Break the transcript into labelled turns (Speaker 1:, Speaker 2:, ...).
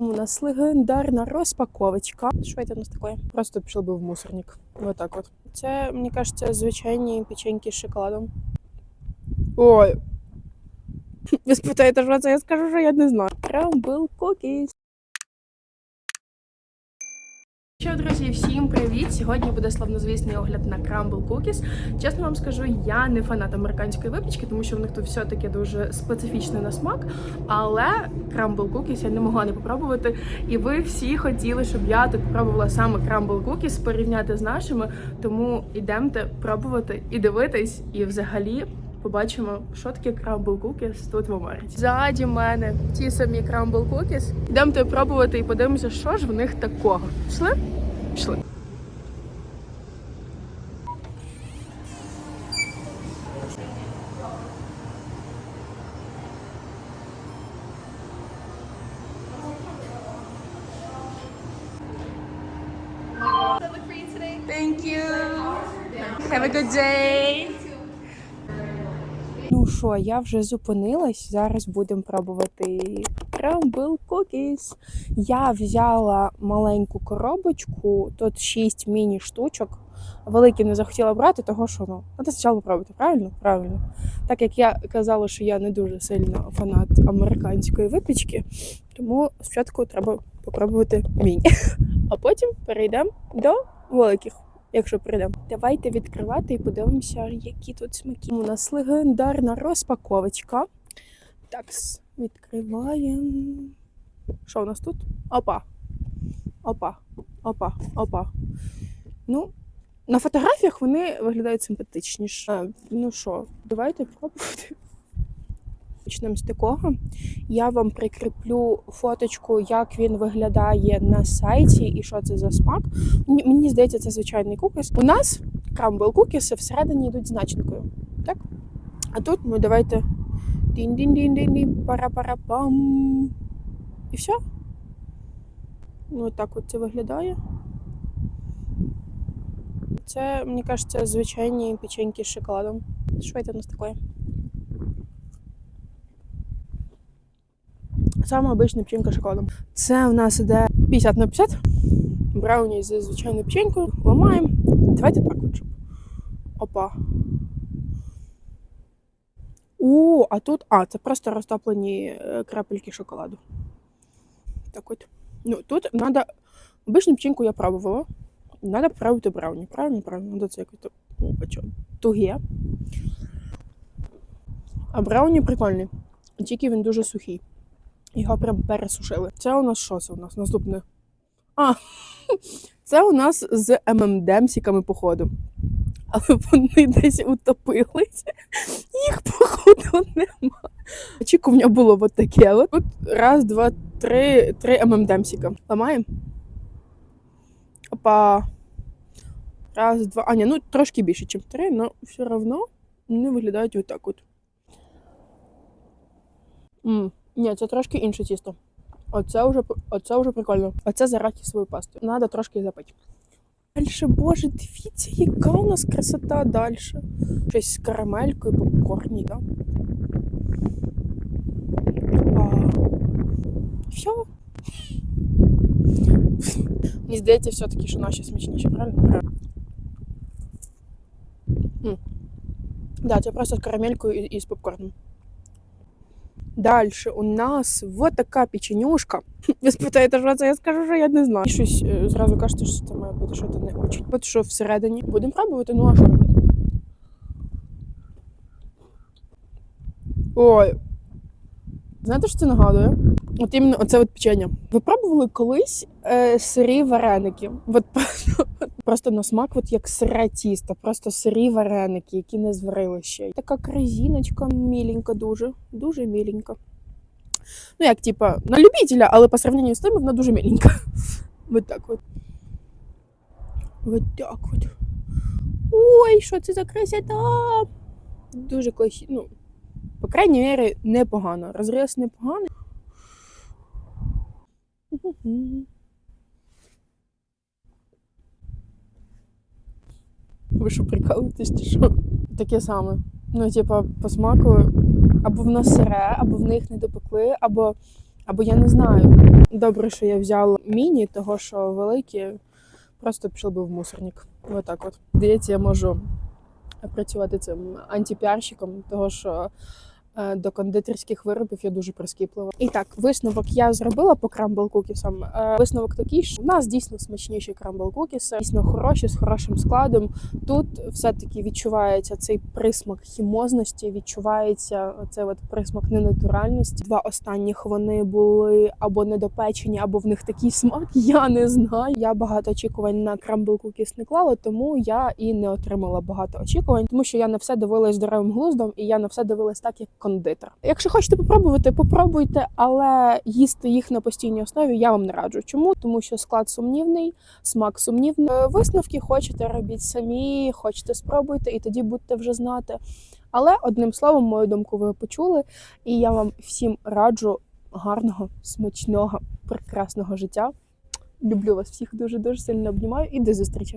Speaker 1: У нас легендарна розпаковочка. Що це у нас таке? Просто пішов би в мусорник. Вот так от. Це, мені кажеться, звичайні печеньки з шоколадом. Ой. Ви спитаєте, що це? Я скажу, що я не знаю. Крамбл кукіс. Друзі, всім привіт! Сьогодні буде славнозвісний огляд на Crumble Cookies. Чесно вам скажу, я не фанат американської випічки, тому що в них тут все таки дуже специфічний на смак. Але Crumble Cookies я не могла не попробувати. І ви всі хотіли, щоб я тут попробувала саме Crumble Cookies, порівняти з нашими. Тому йдемте пробувати і дивитись, і взагалі. Побачимо, що таке Crumble Cookies тут в Америці. Ззаді мене ті самі Crumble Cookies. Йдемте пробувати і подивимося, що ж в них такого. Пішли? Пішли.
Speaker 2: that look for you today?
Speaker 1: Thank you. Have a good day. Ну що, я вже зупинилась. Зараз будемо пробувати Crumble Cookies. Я взяла маленьку коробочку, тут 6 міні-штучок. Великі не захотіла брати, того що ну, треба спочатку пробувати, правильно? Правильно. Так як я казала, що я не дуже сильно фанат американської випічки, тому спочатку треба попробувати міні. А потім перейдемо до великих, якщо прийдемо. Давайте відкривати і подивимося, які тут смаки. У нас легендарна розпаковочка. Так, відкриваємо. Що у нас тут? Опа. Опа. Опа. Опа. Ну, на фотографіях вони виглядають симпатичніше. А, ну що, давайте пробувати. Почнемо з такого. Я вам прикріплю фоточку, як він виглядає на сайті і що це за смак. Мені, здається, це звичайний кукіс. У нас крамбл кукіси всередині йдуть з начинкою. Так? А тут ми давайте дін дін дін дін дін пара пара пам І все. Ну, так от це виглядає. Це, мені кажеться, звичайні печеньки з шоколадом. Що це у нас таке? Саме обична печенька з шоколадом. Це у нас іде 50 на 50. Брауні зі звичайною печенькою. Ламаємо. Давайте так от. Опа. О, а тут. А, це просто розтоплені е, крапельки шоколаду. Так от. Ну, тут треба. Обичну печеньку я пробувала. Надо пробувати брауні. Правильно, правильно. Надо це якось туге. А брауні прикольний. Тільки він дуже сухий. Його прям пересушили. Це у нас що це у нас? Наступне. А, це у нас з ММДемсіками, походу. Але вони десь утопились. Їх, походу, нема. Очікування було от таке. От Тут раз, два, три, три ММДемсіка. Ламаємо. Опа. Раз, два. А, ні, ну трошки більше, ніж три, але все одно вони виглядають отак от. М, Ні, це трошки інше тісто. Оце вже, оце вже прикольно. Оце з арахісовою пастою. Надо трошки запити. Дальше, боже, дивіться, яка у нас красота далі. Щось з карамелькою, попкорні, да? Опа. Все. Мені здається, все-таки, що наші смачніші, правильно? М. Да, це просто з карамелькою і, і з попкорном. Дальше у нас вот така печенюшка. Ви спитаєте, що це я скажу, що я не знаю. І щось зразу кажете, що це має бути щось не очень. От що всередині. Будемо пробувати, ну а що? Ой. Знаєте, що це нагадує? От іменно оце от печення. Ви пробували колись е, сирі вареники? От просто, просто на смак, от як сире тісто, просто сирі вареники, які не зварили ще. Така кризіночка міленька, дуже, дуже міленька. Ну, як, типа, на любителя, але по сравненню з тим вона дуже міленька. Вот так от. Вот так от. Ой, що це за красота! Дуже класі... ну, по крайній мірі, непогано. Розріз непоганий. Ви що прикалуєтесь чи що? Таке саме. Ну, типа, по смаку або воно сире, або в них не допекли, або, або я не знаю. Добре, що я взяла міні, того що великі просто пішли би в мусорник. Отак от. Здається, я можу працювати цим антипіарщиком, того що до кондитерських виробів я дуже прискіплива. І так, висновок я зробила по крамбл. Е, Висновок такий, що у нас дійсно смачніші крамбл кукіси, дійсно хороші з хорошим складом. Тут все-таки відчувається цей присмак хімозності, відчувається цей от присмак ненатуральності. Два останніх вони були або недопечені, або в них такий смак. Я не знаю. Я багато очікувань на крамбл кукіс не клала, тому я і не отримала багато очікувань, тому що я на все дивилась здоровим глуздом, і я на все дивилась так, як кондитер. Якщо хочете попробувати, попробуйте, але їсти їх на постійній основі я вам не раджу. Чому? Тому що склад сумнівний, смак сумнівний. Е, Висновки хочете робіть самі, хочете спробуйте, і тоді будете вже знати. Але одним словом, мою думку ви почули, і я вам всім раджу гарного, смачного, прекрасного життя. Люблю вас всіх дуже дуже сильно обнімаю і до зустрічі.